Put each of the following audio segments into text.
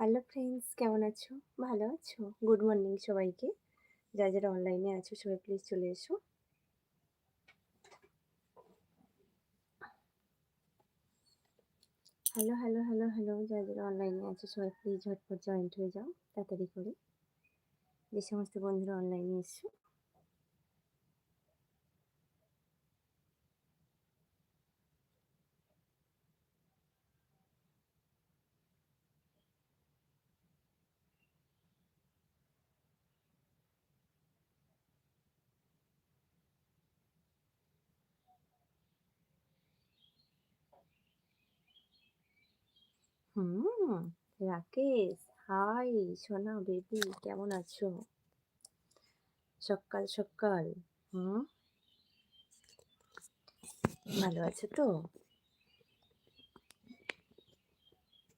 Hello friends কেমন আছো? ভালো আছো? গুড মর্নিং সবাইকে। যা যারা অনলাইনে আছো, সবাই প্লিজ চলে এসো। হ্যালো হ্যালো হ্যালো হ্যালো যা যারা অনলাইনে আছো, সবাই প্লিজ ঝটপট জয়েন্ট হয়ে যাও, তাড়াতাড়ি করে। যে সমস্ত বন্ধুরা অনলাইনে এসছো হুম, রাকেশ, হাই, সোনা বেবি, কেমন আছো? সকাল সকাল। হুম? ভালো আছো তো?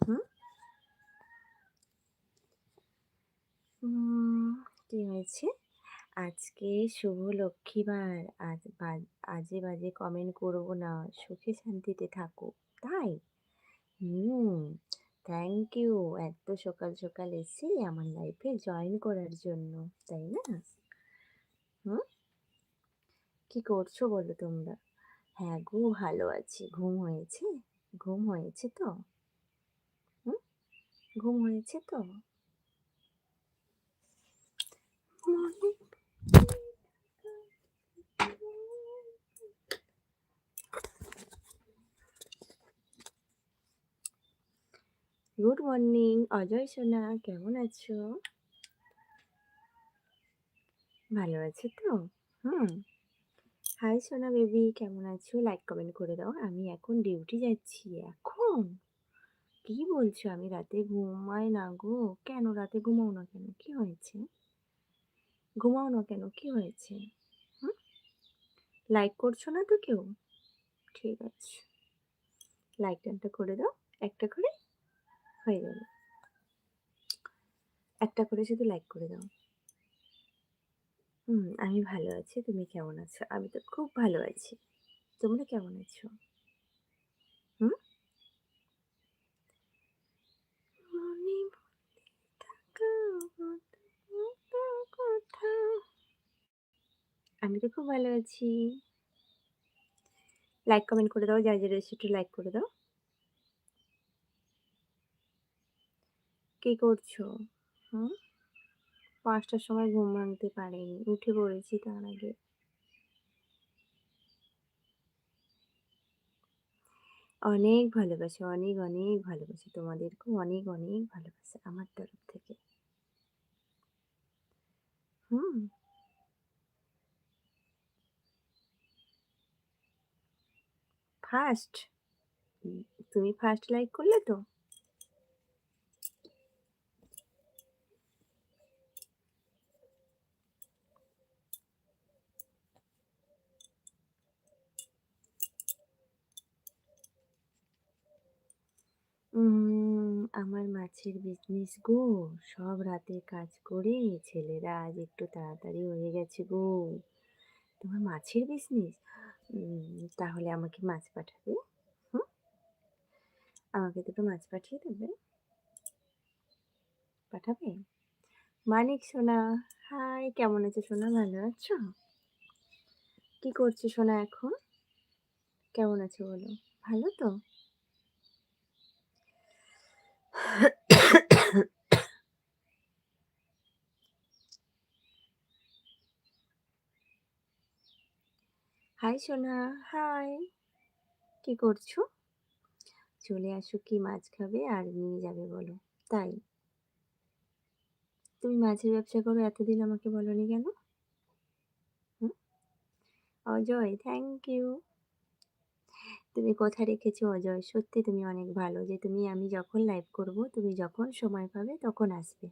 হুম? কি হয়েছে? আজকে শুভ লক্ষ্মীবার আজ আজে বাজে কমেন্ট করব না। সুখে শান্তিতে থাকো। তাই? হুম। থ্যাংক ইউ এত সকাল সকাল এসে আমার লাইফে জয়েন করার জন্য, তাই না? হুম? কি করছ বলো তোমরা? হ্যাঁ গো, ভালো আছি। ঘুম হয়েছে? ঘুম হয়েছে তো? হুম? ঘুম হয়েছে তো? মনে গুড মর্নিং অজয় সোনা কেমন আছো? ভালো আছো তো? হুম। হাই সোনা বেবি কেমন আছো? লাইক কমেন্ট করে দাও। আমি এখন ডিউটি যাচ্ছি, এখন? কি বলছো? আমি রাতে ঘুমাই না গো। কেন? রাতে ঘুমাও না কেন? কি হয়েছে? ঘুমাও না কেন? কি হয়েছে? লাইক করছ না তো কেউ? ঠিক আছে। লাইক টানটা করে দাও, একটা করে। হয়ে যাবে একটা করে শুধু লাইক করে দাও। হুম, আমি ভালো আছি, তুমি কেমন আছো? আমি তো খুব ভালো আছি। তোমরা কেমন আছো? হুম? আমি তো খুব ভালো আছি। লাইক কমেন্ট করে দাও, যারা যারা একটু লাইক করে দাও। কি করছ? হুম? পাঁচটার সময় ঘুম ভাঙতে পারিনি, উঠে পড়েছি তার আগে। অনেক ভালোবাসা, অনেক অনেক ভালোবাসা তোমাদেরকেও অনেক অনেক ভালোবাসা আমার তরফ থেকে। হুম? ফার্স্ট তুমি ফার্স্ট লাইক করলে তো উম, আমার মাছের বিজনেস গো, সব রাতে কাজ করে ছেলেরা আজ একটু তাড়াতাড়ি হয়ে গেছে গো। তোমার মাছের বিজনেস তাহলে আমাকে মাছ পাঠাবে? হুম? আমাকে দুটো মাছ পাঠিয়ে দেবে? পাঠাবে? মানিক, সোনা হাই কেমন আছো সোনা? ভালো আছো? কি করছ সোনা এখন? কেমন আছো বলো? ভালো তো? হাই সোনা হাই কি করছ? চলে আসো কি মাছ খাবে আর নিয়ে যাবে বলো। তাই। তুমি মাছের ব্যবসা করো, এতদিন আমাকে বলনি কেন? অজয় থ্যাংক ইউ তুমি কথা রেখেছো, অজয়। সত্যি তুমি অনেক ভালো যে তুমি, আমি যখন লাইভ করব, তুমি যখন সময় পাবে তখন আসবে।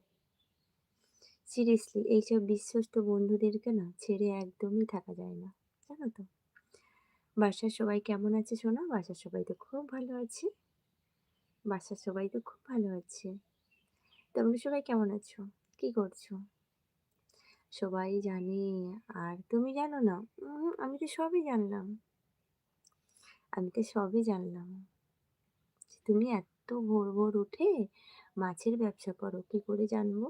সিরিয়াসলি এইসব বিশ্বস্ত বন্ধুদেরকে না ছেড়ে একদমই থাকা যায় না, জানো তো? বাসার সবাই কেমন আছে শোনো? বাসার সবাই তো খুব ভালো আছে। বাসার সবাই তো খুব ভালো আছে। তোমরা সবাই কেমন আছো? কি করছ? সবাই জানে। আর তুমি জানো না? আমি তো সবই জানলাম। আমি তো সবই জানলাম। তুমি এত ভোর ভোর উঠে মাছের ব্যবসা করো, কি করে জানব?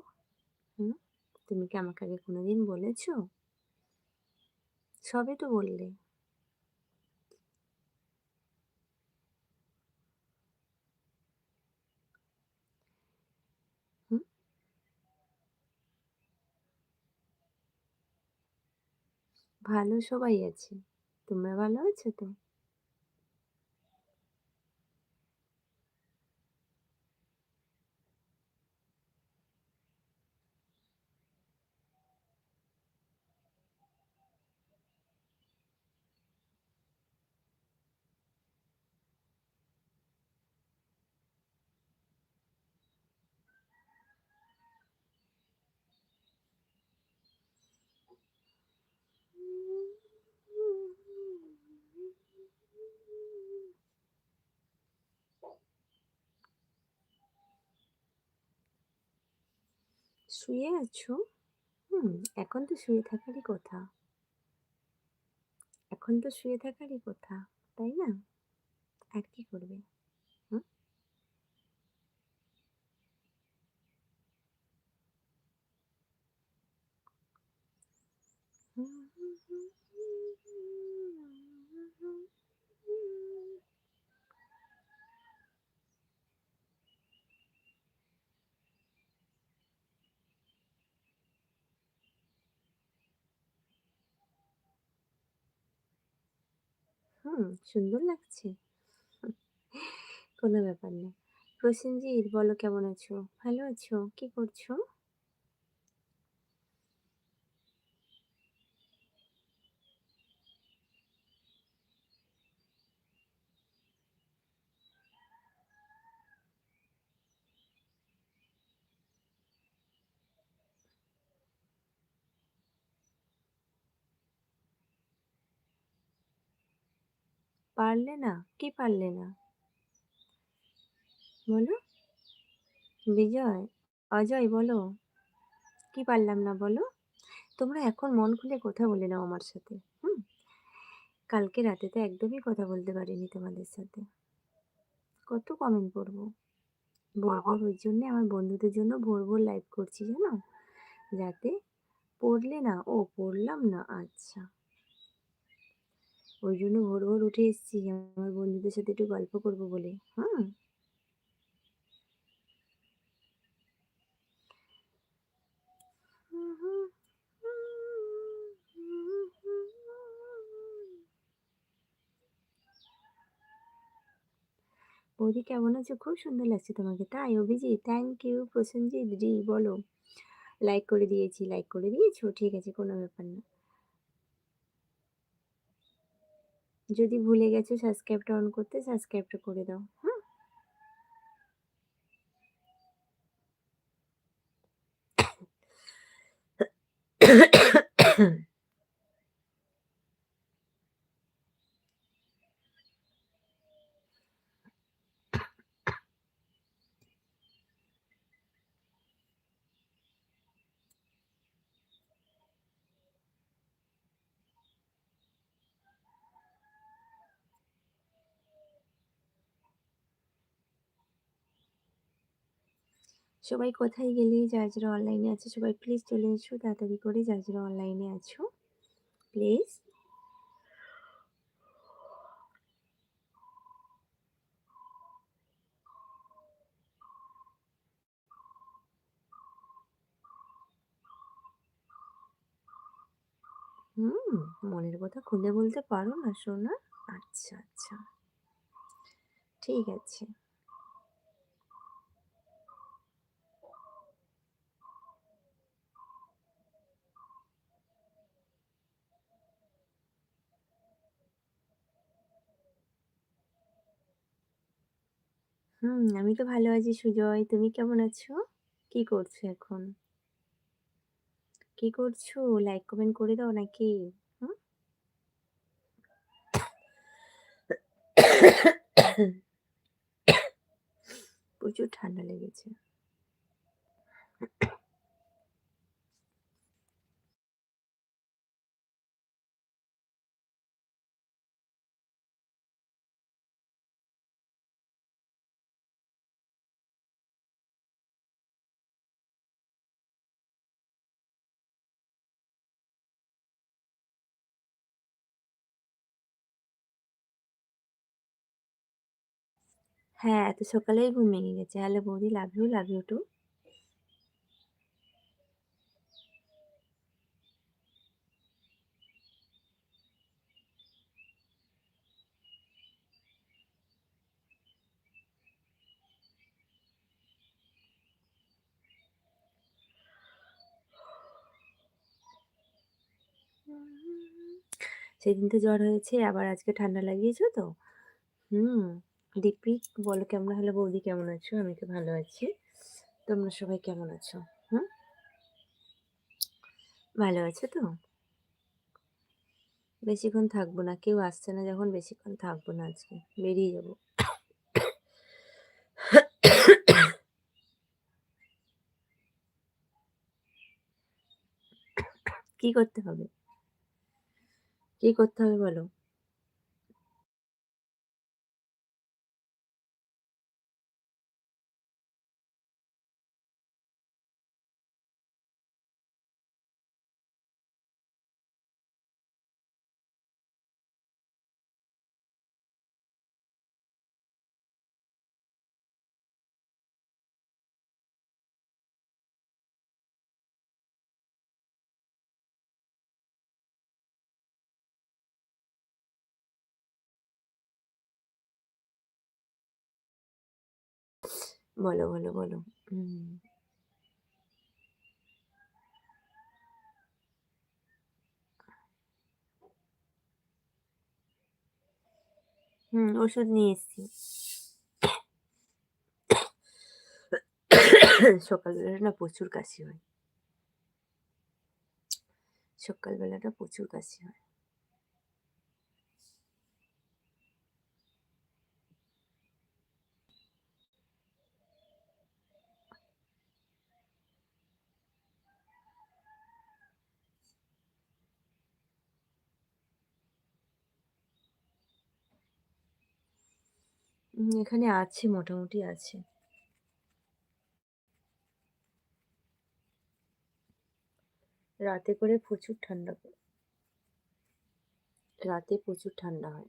হুম? তুমি কি আমাকে আগে কোনোদিন বলেছ? সবে তো বললে। ভালো সবাই আছে। তোমরা ভালো আছো তো? শুয়ে আছো? হুম, এখন তো শুয়ে থাকারই কথা। এখন তো শুয়ে থাকারই কথা, তাই না? আর কি করবে? হুম সুন্দর লাগছে। কোনো ব্যাপার না প্রসেনজিৎ বলো কেমন আছো? ভালো আছো? কি করছ? পারলে না, কি পারলে না? বলো। বিজয়, অজয় বলো। কি পারলাম না বলো? তোমরা এখন মন খুলে কথা বলে নাও আমার সাথে, হুম? কালকে রাতে তো একদমই কথা বলতে পারিনি তোমাদের সাথে। কত কমেন্ট ভোর ভোর ওই জন্যে আমার বন্ধুদের জন্য ভোর ভোর লাইভ করছি, জানো? যাতে পড়লে না, ও পড়লাম না আচ্ছা। ওই জন্য ভোর ভোর উঠে এসেছি, আমার বন্ধুদের সাথে একটু গল্প করব বলে হ্যাঁ? বৌদি, কেমন আছো? খুব সুন্দর লাগছে তোমাকে। তাই, অভিজিৎ থ্যাংক ইউ প্রসেনজিৎ রি বলো। লাইক করে দিয়েছি লাইক করে দিয়েছ, ঠিক আছে, কোনো ব্যাপার না। যদি ভুলে গেছো সাবস্ক্রাইবটা অন করতে সাবস্ক্রাইবটা করে দাও হ্যাঁ সবাই কোথায় গেলে? যারা যারা অনলাইনে আছে, সবাই প্লিজ চলে এসো, তাড়াতাড়ি করে যারা যারা অনলাইনে আছো। প্লিজ হুম, মনের কথা খুলে বলতে পারো না, সোনা? আচ্ছা আচ্ছা। ঠিক আছে। হুম, আমি তো ভালো আছি সুজয়। তুমি কেমন আছো? কি করছ এখন? কি করছ? লাইক কমেন্ট করে দাও নাকি? হুম? প্রচুর ঠান্ডা লেগেছে। হ্যাঁ, এত সকালেই ঘুম ভেঙে গেছে। হ্যালো বৌদি, love you, love you too. সেদিন তো জ্বর হয়েছে, আবার আজকে ঠান্ডা লাগিয়েছো তো? হুম, দীপ্তি বলো কেমন হলো বৌদি কেমন আছো? আমি তো ভালো আছি। তোমরা সবাই কেমন আছো? হুম? ভালো আছো তো? বেশিক্ষণ থাকব না। কেউ আসছে না যখন, বেশিক্ষণ থাকব না আজকে। বেরিয়ে যাব। কি করতে হবে? কি করতে হবে বলো? বলো, বলো, বলো। হুম। হুম, ওষুধ নিয়ে এসছি। সকালবেলা না প্রচুর কাশি হয়। সকালবেলাটা প্রচুর কাশি হয়। উম এখানে আছে মোটামুটি আছে। রাতে করে প্রচুর ঠান্ডা পড়ে। রাতে প্রচুর ঠান্ডা হয়।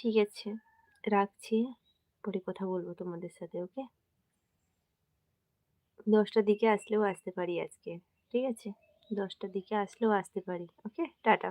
ঠিক আছে, রাখছি। পরে কথা বলব তোমাদের সাথে, ওকে? দশটার দিকে আসলেও আসতে পারি আজকে। ঠিক আছে? দশটার দিকে আসলেও আসতে পারি। ওকে? টাটা।